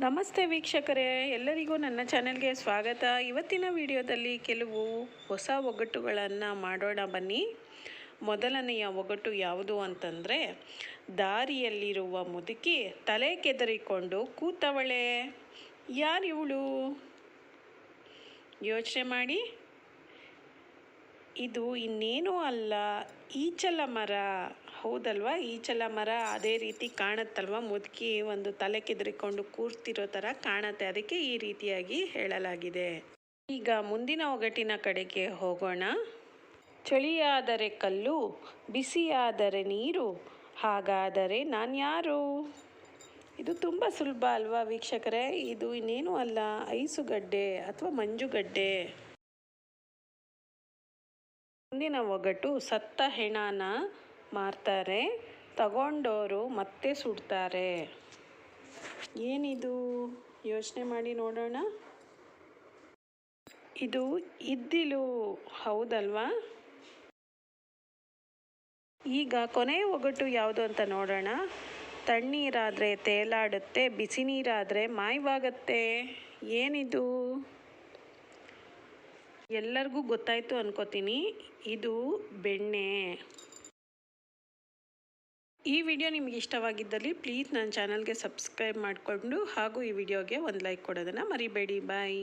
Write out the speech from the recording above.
ನಮಸ್ತೆ ವೀಕ್ಷಕರೇ, ಎಲ್ಲರಿಗೂ ನನ್ನ ಚಾನೆಲ್ಗೆ ಸ್ವಾಗತ. ಇವತ್ತಿನ ವಿಡಿಯೋದಲ್ಲಿ ಕೆಲವು ಹೊಸ ಒಗಟುಗಳನ್ನು ಮಾಡೋಣ ಬನ್ನಿ. ಮೊದಲನೆಯ ಒಗಟು ಯಾವುದು ಅಂತಂದರೆ, ದಾರಿಯಲ್ಲಿರುವ ಮುದುಕಿ ತಲೆ ಕೆದರಿಕೊಂಡು ಕೂತವಳೆ. ಯಾರಿವಳು ಯೋಚನೆ ಮಾಡಿ. ಇದು ಇನ್ನೇನೂ ಅಲ್ಲ, ಈಚಲ ಮರ. ಹೌದಲ್ವಾ? ಈಚಲ ಮರ ಅದೇ ರೀತಿ ಕಾಣುತ್ತಲ್ವ? ಮುದುಕಿ ಒಂದು ತಲೆ ಕೆದರಿಕೊಂಡು ಕೂರ್ತಿರೋ ಥರ ಕಾಣುತ್ತೆ. ಅದಕ್ಕೆ ಈ ರೀತಿಯಾಗಿ ಹೇಳಲಾಗಿದೆ. ಈಗ ಮುಂದಿನ ಒಗಟಿನ ಕಡೆಗೆ ಹೋಗೋಣ. ಚಳಿಯಾದರೆ ಕಲ್ಲು, ಬಿಸಿಯಾದರೆ ನೀರು, ಹಾಗಾದರೆ ನಾನ್ಯಾರು? ಇದು ತುಂಬ ಸುಲಭ ಅಲ್ವಾ ವೀಕ್ಷಕರೇ? ಇದು ಇನ್ನೇನು ಅಲ್ಲ ಐಸುಗಡ್ಡೆ ಅಥವಾ ಮಂಜುಗಡ್ಡೆ ಮುಂದಿನ ಒಗಟು ಸತ್ತ ಹೆಣನ ಮಾರ್ತಾರೆ. ತಗೊಂಡೋರು ಮತ್ತೆ ಸುಡ್ತಾರೆ. ಏನಿದು? ಯೋಚನೆ ಮಾಡಿ ನೋಡೋಣ. ಇದು ಇದ್ದಿಲು ಹೌದಲ್ವಾ? ಈಗ ಕೊನೆಯ ಒಗಟು ಯಾವುದು ಅಂತ ನೋಡೋಣ. ತಣ್ಣೀರಾದರೆ ತೇಲಾಡುತ್ತೆ, ಬಿಸಿ ನೀರಾದರೆ ಮಾಯವಾಗತ್ತೆ. ಏನಿದು? ಎಲ್ಲರಿಗೂ ಗೊತ್ತಾಯಿತು ಅನ್ಕೋತೀನಿ. ಇದು ಬೆಣ್ಣೆ. ಈ ವಿಡಿಯೋ ನಿಮಗೆ ಇಷ್ಟವಾಗಿದ್ದಲ್ಲಿ ಪ್ಲೀಸ್ ನನ್ನ ಚಾನಲ್ಗೆ ಸಬ್ಸ್ಕ್ರೈಬ್ ಮಾಡಿಕೊಂಡು ಹಾಗೂ ಈ ವಿಡಿಯೋಗೆ ಒಂದು ಲೈಕ್ ಕೊಡೋದನ್ನು ಮರಿಬೇಡಿ. ಬಾಯ್.